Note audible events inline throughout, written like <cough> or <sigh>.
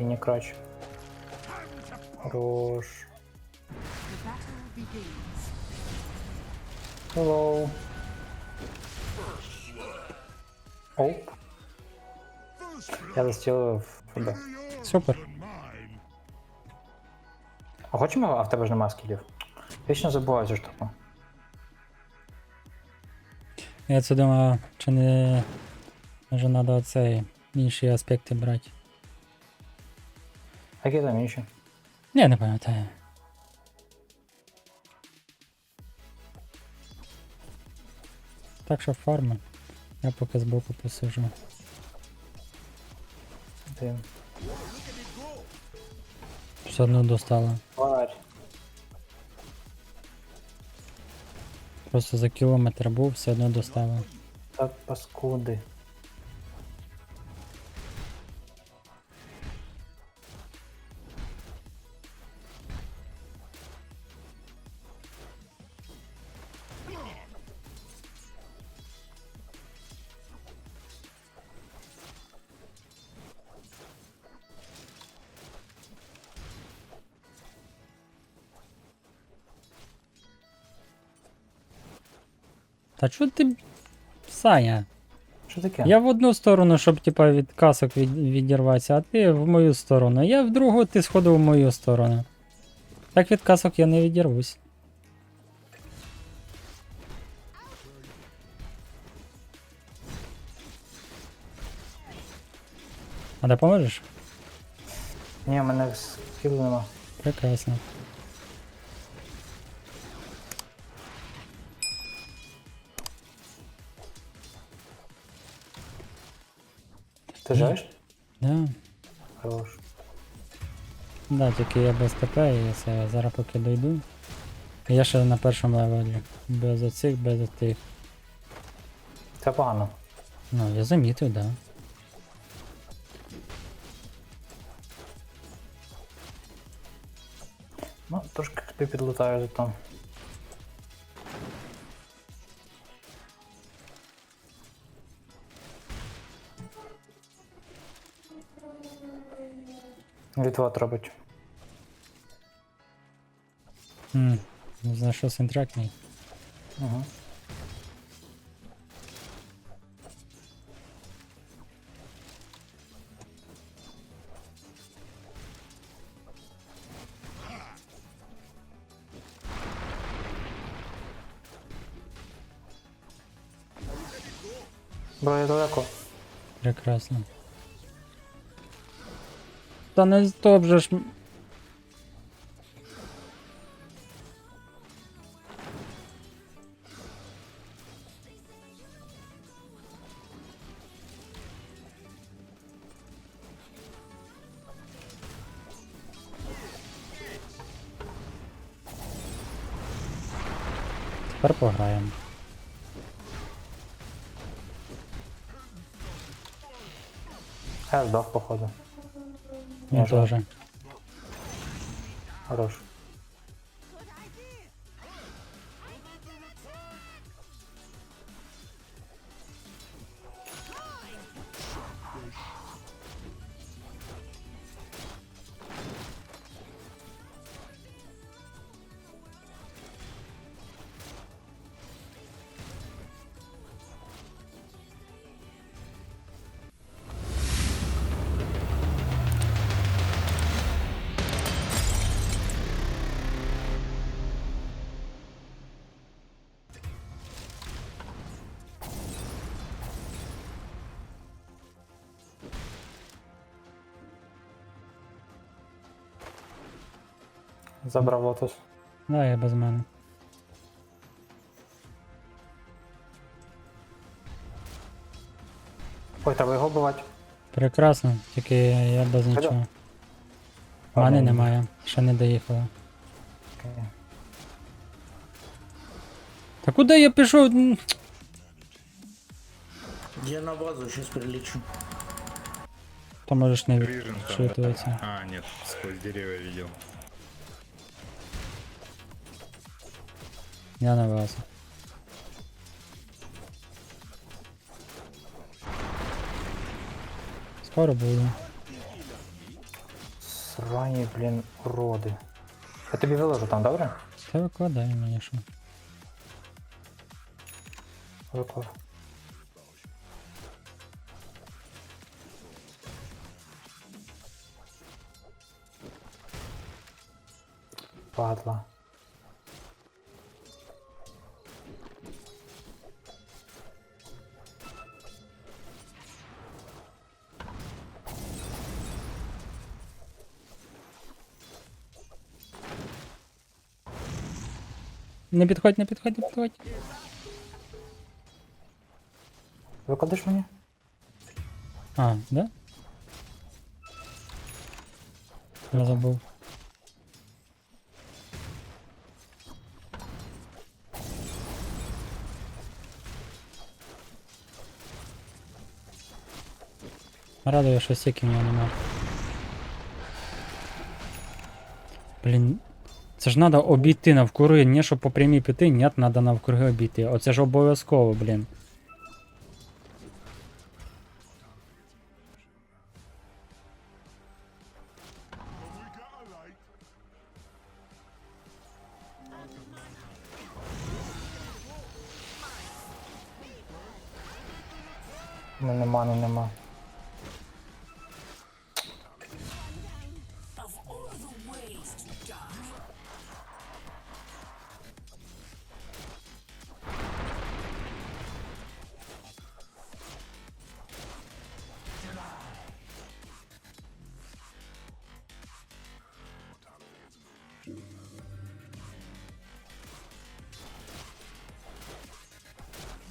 І не краще. Хорош. Hello. Оп. Я застілив тебе. Супер. А хочемо, а в тебе ж нема скілів? Вічно забуваю цю штуку. Я це думав, чи не може треба оцей інші аспекти брати. А які там інші? Ні, не пам'ятаю. Так що фарми. Я поки збоку посижу. Ти. Все одно достало. Тварь. Просто за кілометр був, все одно достало. Та паскуди. Та чого ти. Саня? Що таке? Я в одну сторону, щоб типа від касок від, відірватися, а ти в мою сторону. Я в другу, ти сходив в мою сторону. Так від касок я не відірвусь. А допоможеш? Ні, в мене скілу нема. Прекрасно. Ти? Да. Хорош. Да, тільки я без ТП і все, зараз поки дойду. Я ще на першому левелі. Без оцих, без тих. Це погано. Ну, я замітив, да. Ну, трошки тобі підлутаю за там. Відвод робить. Знаю, що синтракний. Угу. Бро, я далеко. Прекрасно. Та не стоп же ж. м- Тепер пограємо. Я теж. Хорош. Забрав лотос. Да, я без мене. Ой, треба його вбивати. Прекрасно, тільки я без нічого. Мани Ага. немає, ще не доїхала. Окей. Та куди я пішов? Я на базу сейчас прилечу. То можеш не вчитуватися. А, нет, сквозь деревья видел. Я на вас. Скоро буду. Срані, блін, уроди. Я тобі виложу там, добре? Та викладай мені що. Виклав. Падла. Не підходь, не підходь, не підходь. Викладеш мені? А, да? Я забув. Радує, що стільки в нього нема. Блін. Це ж треба обійти навкруги, не щоб по прямій піти, ні, треба навкруги обійти. Оце ж обов'язково, блін.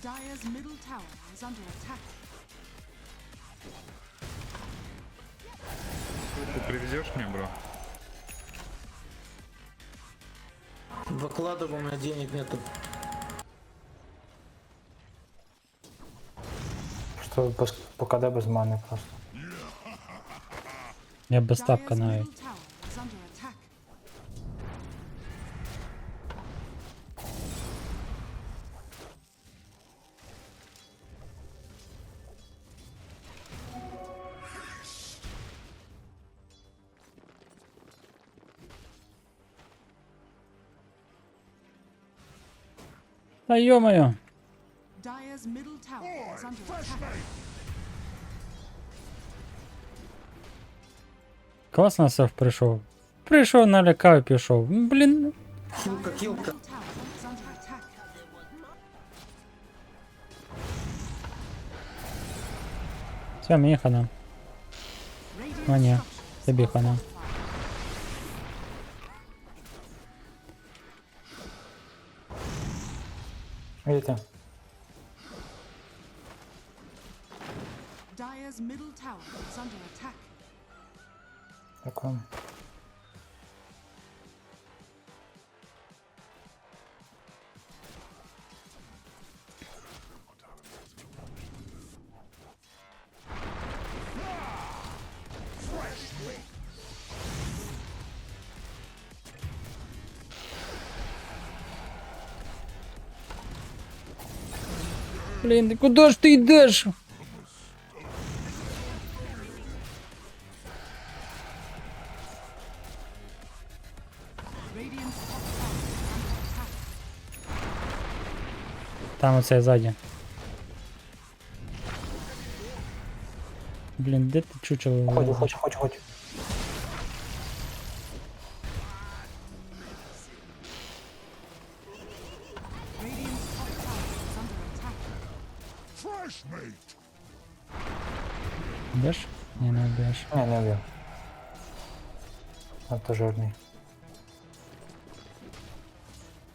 Dire's middle tower is under attack. Ты привезешь мне, бро? Выкладывай, у меня денег нету. Без, покаде без мани просто. Я без тапка навіть. Та йо-моє. Dire's middle tower is under attack. Класно сев прийшов. Прийшов, налякав і пішов. Блін. Хилка, Dire's хилка. middle tower is under attack. Все, мені хана. Radiant А, ні. structures Тобі are хана. Видите? Блін, куди ж ти йдеш? Tower is under attack. Там оце ззаді. Блін, де ти чучело? Хочу, хочу, хочу, хочу. Б'єш? Ні, не б'єш. Ні, не вбив. Надто жирний.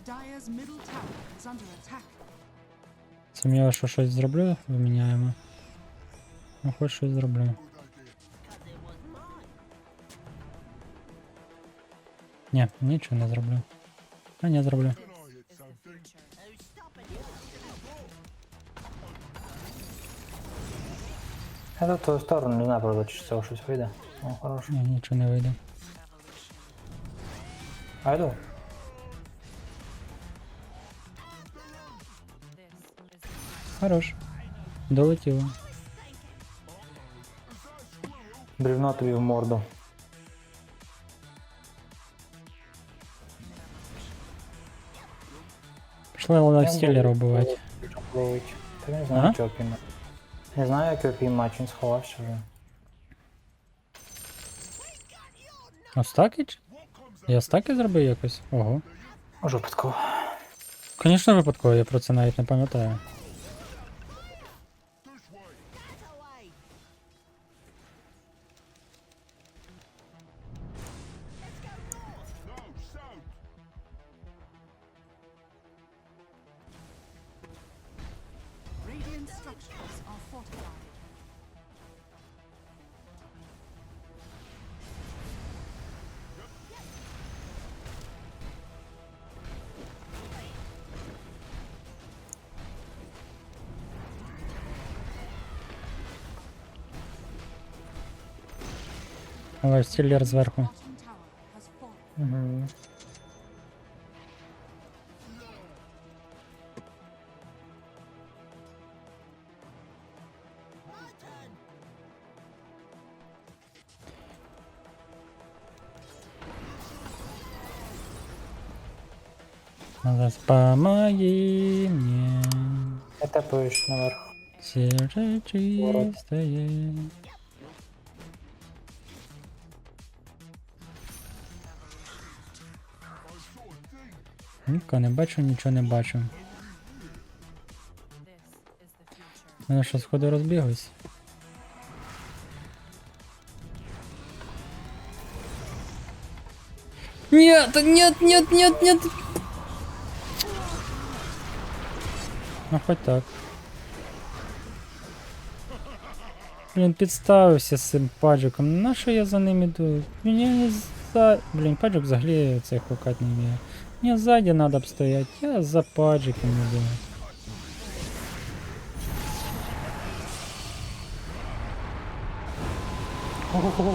Dire's middle tower is under attack. Сумніваюся, що щось зроблю, виміняємо. Ну, хоч щось зроблю. Ні, нічого не зроблю. А ні, зроблю. Я в твою сторону не знаю, правда, чи з цього щось вийде. О, хорошо. Ні, нічого не вийде. Айду. Хорош. Долетіло. Брівно тобі в морду. Пішла вона стілера вбивати. Та не знаю, Ага. чого. Не знаю, як його піймати, він сховався вже. А стаки? Я стаки зробив якось? Ого. Може випадково. Звісно, випадково, я про це навіть не пам'ятаю. Але стіллер сверху. Угу. Нас помоги мне. Это пуш наверх. Сердце чистое. Ніка, не бачу, нічого не бачу. Мене що, сходи розбіглись? Нет, нет, нет, нет, нет. Ну хоть так. Блін, підставився з цим паджиком. На що я за ним іду? Мені не за. Блін, паджик взагалі цей хукать не вміє. Мені ззаді надо б стоять, я за паджиком іду.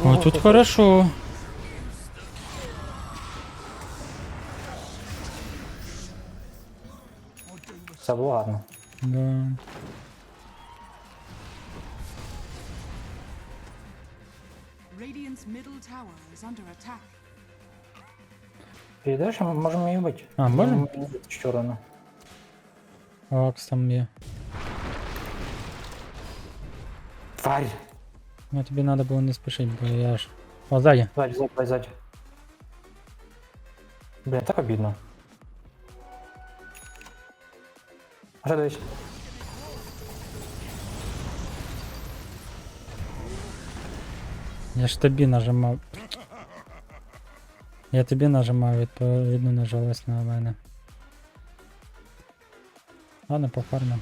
О, тут хорошо. Все було гарно. Да. Radiant's middle tower is under attack. Підеш, а ми можемо її бити. А, можемо? її бити в сторону. Акс там є. Тварь! Ну тобі треба було не спішити, бо я ж. О, ззаді. Ззаді, ззаді, ззаді. Блін, так обідно. А що дивись? Я ж тобі нажимав. Я тобі нажимав, відповідно нажалось на мене. Ладно, пофармим.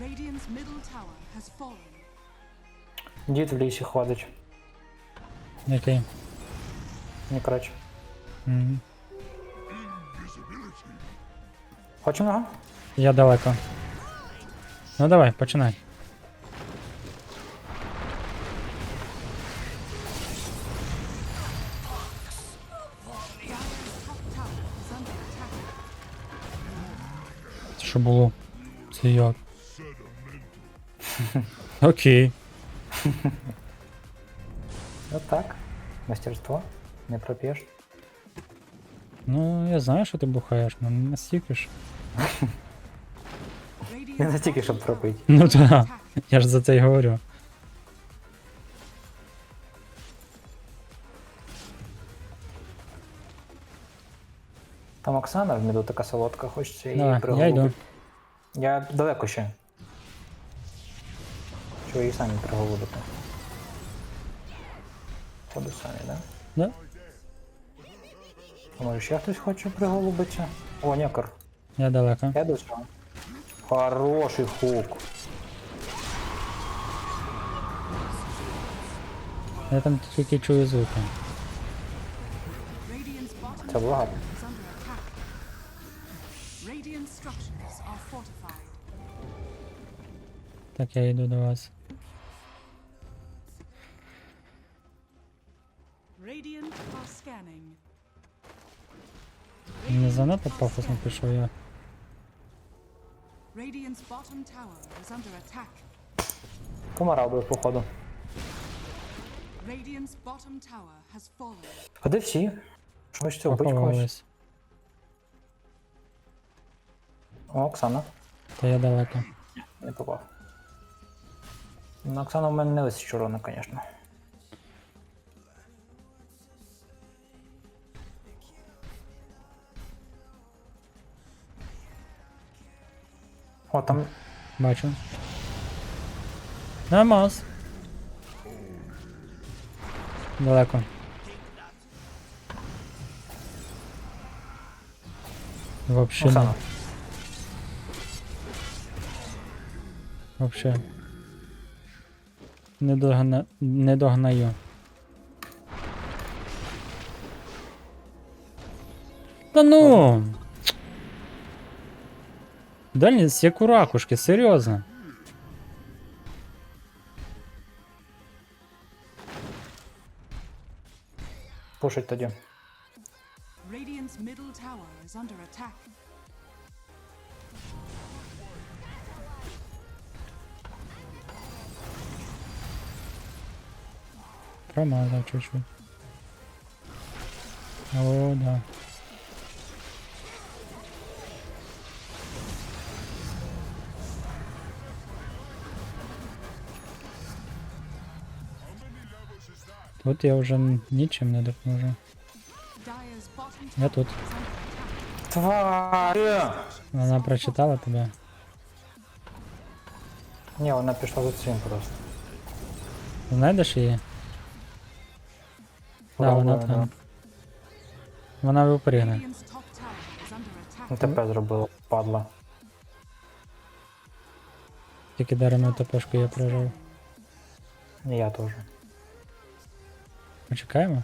Radiant's middle tower has fallen. Дід в лісі ходить. Який? Не коротше. Мгм. Хочемо його? Я далеко. Ну давай, починай. Dire's top tower is under attack. Це що було? Це як? Окей. <laughs> От так. Мастерство. Не проп'єш. Ну, я знаю, що ти бухаєш, але не настільки ж. <laughs> Radiant's Не настільки, bottom щоб tower пропити. Ну is under так. attack. Я ж за це й говорю. Там Оксана в міду така солодка, хочеться її Давай, я приголубити. йду. Я далеко ще. Чого її самі приголубити? Ходу самі, да? Да? А Може ще хтось хоче приголубитися? О, некор. Я далеко. Я до. Хороший хук. Я там тільки чую звуки. Це fortified. Так, я йду до вас. Не занадто пафосно пішов я. Radiant's bottom tower attack. Помирав би, походу. Radiant's bottom tower has fallen. А де всі? Хочете вбити когось? О, Оксана. Та я далеко. Не попав. На Оксану в мене не вистачить урону, звісно. О, там Бачу. Намаз. Далеко. Вообще не. Оксана. Вообще. Не догна... Не догнаю. Та ну! Дальність як у ракушки, серйозно. Пушить тоді. Radiant's middle tower is under attack. Промазав чуть-чуть. О, да. Тут я вже нічим не допоможу. Я тут. Тварь! Вона прочитала тебе. Ні, вона пішла за цим просто. Знайдеш її? Да, вона Пробую, там. Вона випригне. Ну. ТП зробила, падла. Тільки дарину топошку я прожив. І я теж. Почекаємо.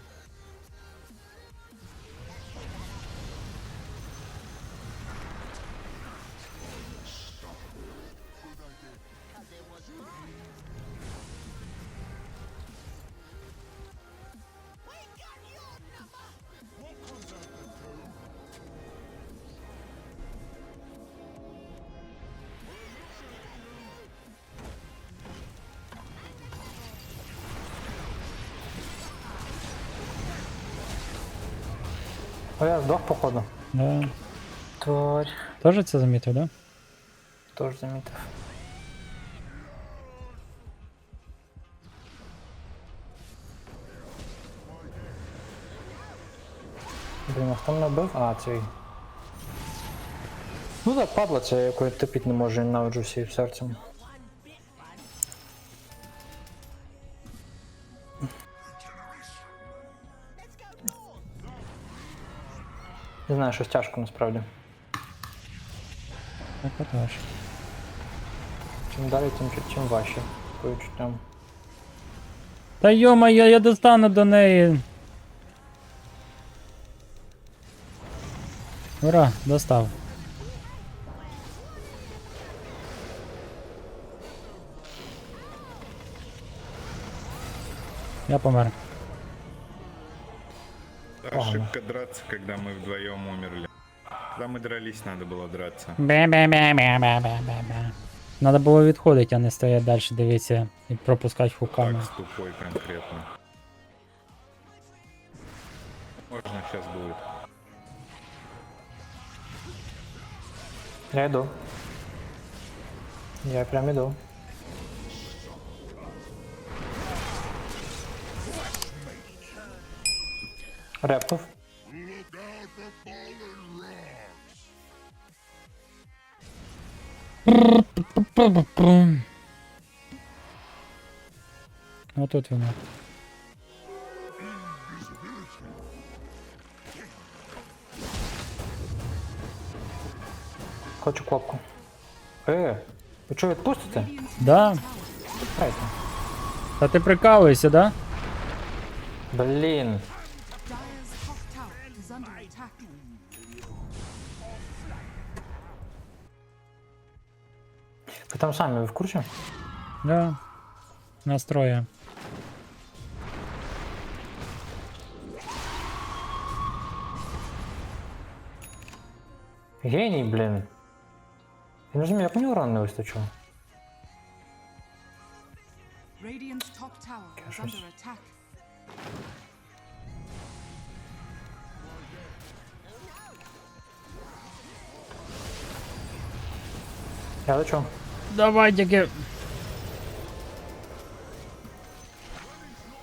О, я здох, походу. Да. Тварь. Тоже це замітив, да? Тож замітив. Блін, а хто мене бив? А, цей. Ну так, падла це, якої типіть не може, ненавиджу всім серцем. Не знаю, щось тяжко насправді. Так от ваш. Чим далі, тим, чим важче. По відчуттям. Та йо-моє, я достану до неї. Ура, достав. Я помер. Ошибка драться, когда мы вдвоем умерли. Когда мы дрались, надо было драться. Бе-бе-бе-бе-бе-бе-бе. Надо було відходити, а не стояти далі, дивитися і пропускати хуками. Так, с тупой конкретно. Можно сейчас будет. Я йду. Я прям іду. Репнув. Отут воно. Хочу кнопку. Е, ви що відпустите? Да. Та ти прикалуєшся, да? Блін. under attack. Вы там сами, вы в курсе? Да. Настроя. Гений, блин. Я не розумію, як мені уран не вистачило. Radiant's top under attack. Я лечу. Давай тільки.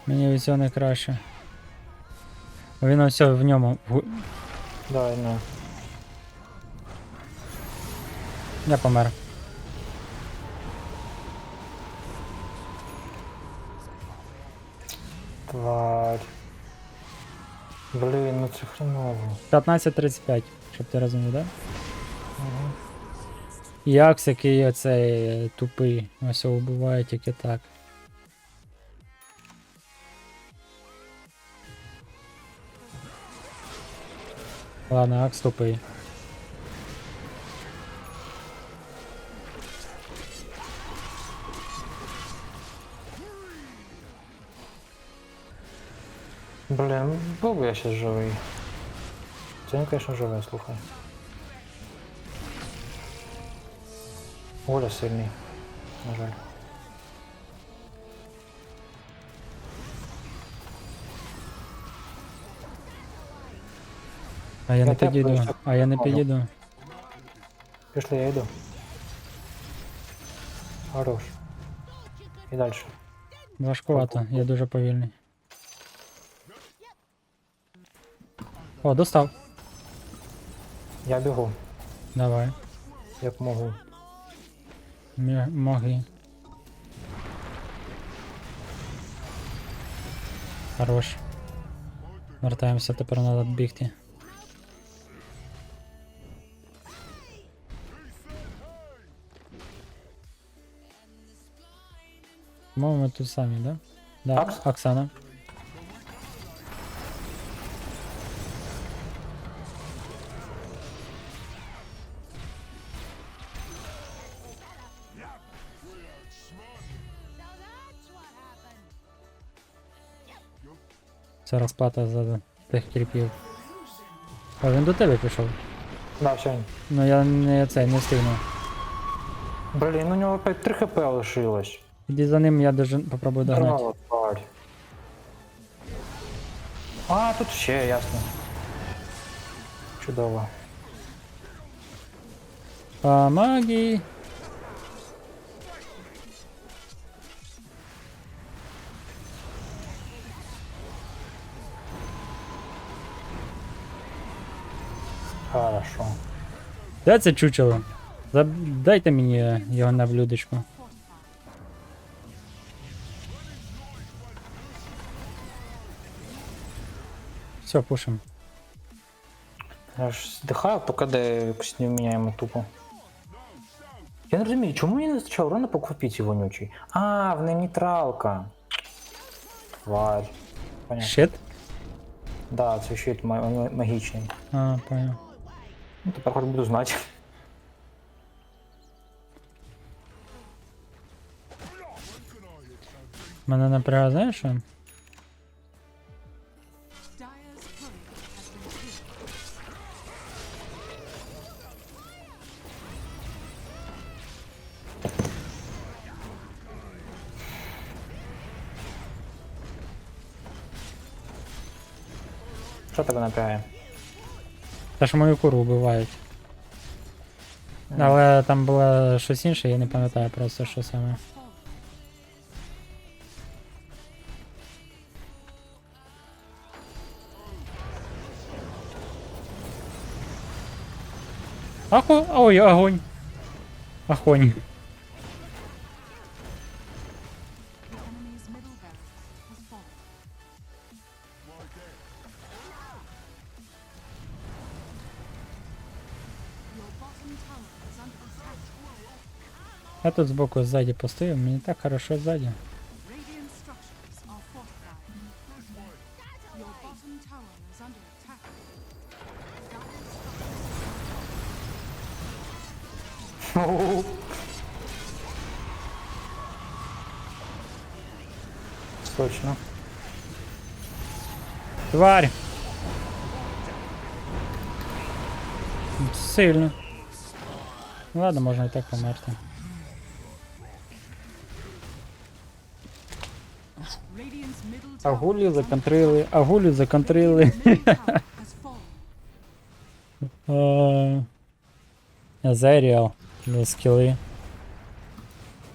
Мені від цього не краще. Він ось в ньому. Давай, ну. Я помер. Тварь. Блін, ну це хреново. 15.35, щоб ти розумів, да? Як який оцей е, тупий. Ось його вбиває тільки так. Ладно, Акс тупий. Блін, був я ще живий. Це звісно, живе, слухай. Оля сильний. На жаль. А я не Я підійду. А я не помню. підійду. Пішли, я йду. Хорош. І далі. Важкувато, я дуже повільний. О, достав. Я бігу, Давай. як можу. Моги. Хорош. Вертаємося, тепер треба бігти. По-моєму, тут самі, да? Да? Оксана. Це розплата за тих кріпів. А він до тебе пішов. Да, все. Ну я не цей не встигну. Блін, у нього опять 3 хп лишилось. Іди за ним, я даже попробую догнати. Тварь. А, тут ще, ясно. Чудово. Помоги! Хорошо. Де це чучело? Дайте мені його на блюдечку. Все, пушим. Я ж здихаю, поки де якось не вміняємо тупо. Я не розумію, чому мені не вистачає урона по квапіці вонючій? А, в неї нейтралка. Тварь. Понятно. Щит? Да, це щит ма- ма- магічний. А, понял. Ну, тепер хоч буду знати. Мене напрягає, знаєш що? Що тебе напрягає? Та ж мою куру вбивають. Але там було щось інше, я не пам'ятаю просто що саме. Ахо... Ой, огонь. Охонь. Я тут сбоку сзади пустую, мне так хорошо сзади. Точно. Тварь! Сильно. Ну ладно, можно и так померти. Агулю законтрили, агулю законтрили. <laughs> Азеріал. Скіли.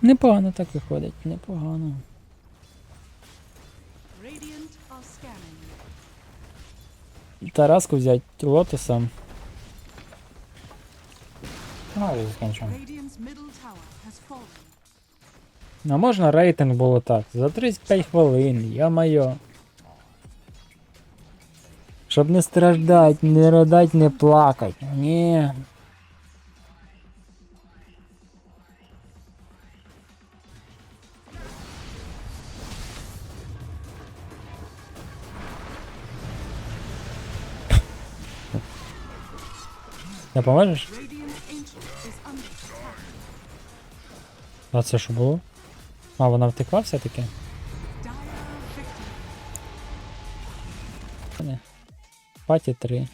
Непогано так виходить, непогано. Тараску взять лотосом. І закінчимо. Radiant's middle tower has fallen. А можна рейтинг було так. За 35 хвилин, я-майо. Щоб не страждать, не ридать, не плакать. Ні. Не. А це що було? А, вона втекла все-таки? Паті 3.